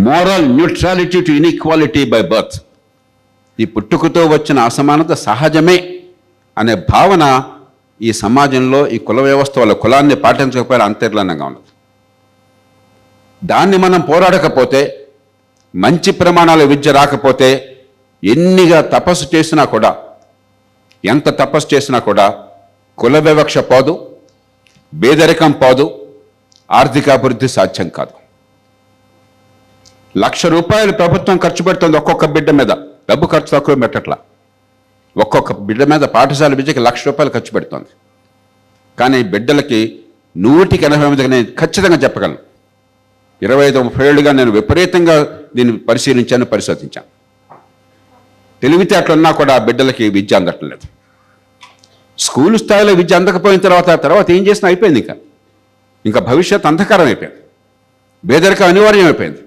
Moral neutrality to inequality by birth ఈ పుట్టుకతో వచ్చిన అసమానత సహజమే అనే భావన ఈ సమాజంలో ఈ కుల వ్యవస్థ వాళ్ళ కులాన్ని పాటించకపోయినా అంతర్లీనంగా ఉన్నది. దాన్ని మనం పోరాడకపోతే మంచి ప్రమాణాల విద్య రాకపోతే ఎన్నిగా తపస్సు చేసినా కూడా ఎంత తపస్సు చేసినా కూడా కుల వివక్ష పోదు పేదరికం పోదు ఆర్థికాభివృద్ధి సాధ్యం కాదు. లక్ష రూపాయలు ప్రభుత్వం ఖర్చు పెడుతుంది ఒక్కొక్క బిడ్డ మీద. డబ్బు ఖర్చు తక్కువ పెట్టట్లా. ఒక్కొక్క బిడ్డ మీద పాఠశాల విద్యకి లక్ష రూపాయలు ఖర్చు పెడుతుంది. కానీ బిడ్డలకి నూటికి ఎనభై మందికి నేను ఖచ్చితంగా చెప్పగలను. ఇరవై ఐదు ముప్పై ఏళ్ళుగా నేను విపరీతంగా దీన్ని పరిశీలించాను పరిశోధించాను. తెలివితేటలున్నా కూడా ఆ బిడ్డలకి విద్య అందటం లేదు. స్కూల్ స్థాయిలో విద్య అందకపోయిన తర్వాత తర్వాత ఏం చేసినా అయిపోయింది ఇంకా. ఇంకా భవిష్యత్ అంధకారం అయిపోయింది. పేదరికం అనివార్యం అయిపోయింది.